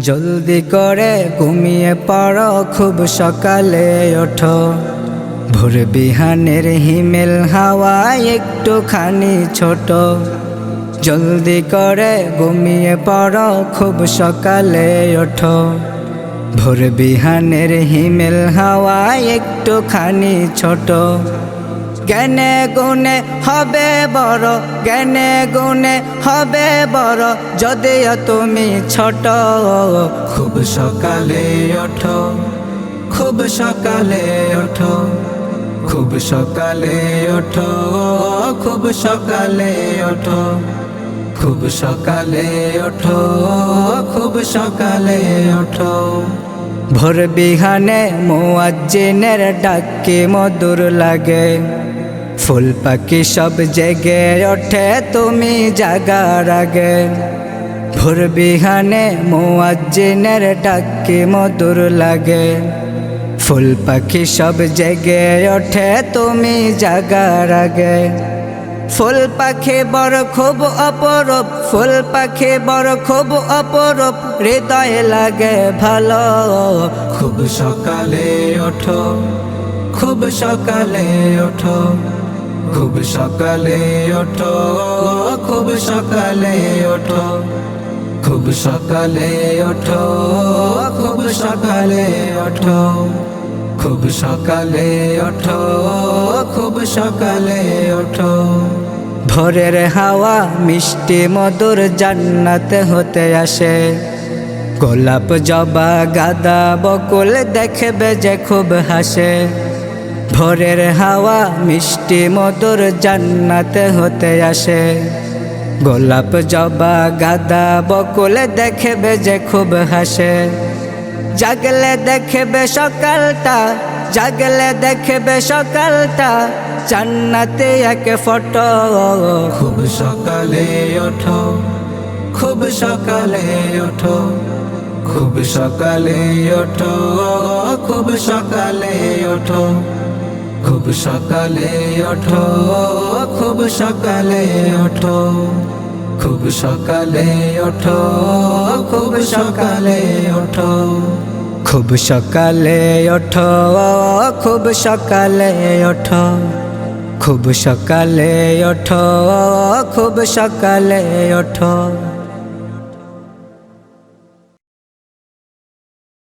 জলদি করে ঘুমিয়ে পড়ো, খুব সকালে ওঠো। ভোর বিহানের হিমেল হাওয়া একটুখানি ছোট। জলদি করে ঘুমিয়ে পড়ো, খুব সকালে ওঠো। ভোর বিহানের হিমেল হাওয়া একটুখানি ছোট। জ্ঞানে গুণে হবে বড় জ্ঞানে গুণে হবে বড়। যদিও তুমি ছোট, খুব সকালে ওঠো, খুব সকালে ওঠো, খুব সকালে ওঠো, খুব সকালে ওঠো, খুব সকালে ওঠো, খুব সকালে ওঠো। ভোর বিহানে মুয়াজ্জিনের ডাকে মধুর লাগে। ফুল পাখি সব জেগে ওঠে, তুমি জাগার আগে। ভোর বিহানে মুয়াজ্জিনের ডাকে মধুর লাগে। ফুল পাখি সব জেগে ওঠে, তুমি জাগার আগে। ফুল পাখি বড় খুব অপরূপ, ফুল পাখি বড় খুব অপরূপ, হৃদয় লাগে ভালো। খুব সকালে ওঠো, খুব সকালে ওঠো। খুব সকালে ওঠো, খুব সকালে ওঠো। খুব সকালে ওঠো, খুব সকালে ওঠো। খুব সকালে ওঠো, খুব সকালে ওঠো। ভোরের হাওয়া মিষ্টি মধুর জান্নাত হতে আসে। গোলাপ জবা গাদা বকুল দেখবে যে খুব হাসে। ভোরের হাওয়া, মিষ্টি মধুর জান্নাত হতে আসে। গোলাপ জবা, গাদা বকুল দেখবে যে খুব হাসে। জাগলে দেখবে সকালটা, জাগলে দেখবে সকালটা, জান্নাতে এক ফটো। খুব সকালে ওঠো, খুব সকালে ওঠো, খুব সকালে ওঠো, খুব সকালে ওঠো। খুব সকালে ওঠো, খুব সকালে ওঠো। খুব সকালে ওঠো, খুব সকালে ওঠো। খুব সকালে ওঠো, খুব সকালে ওঠো। খুব সকালে ওঠো, খুব সকালে ওঠো।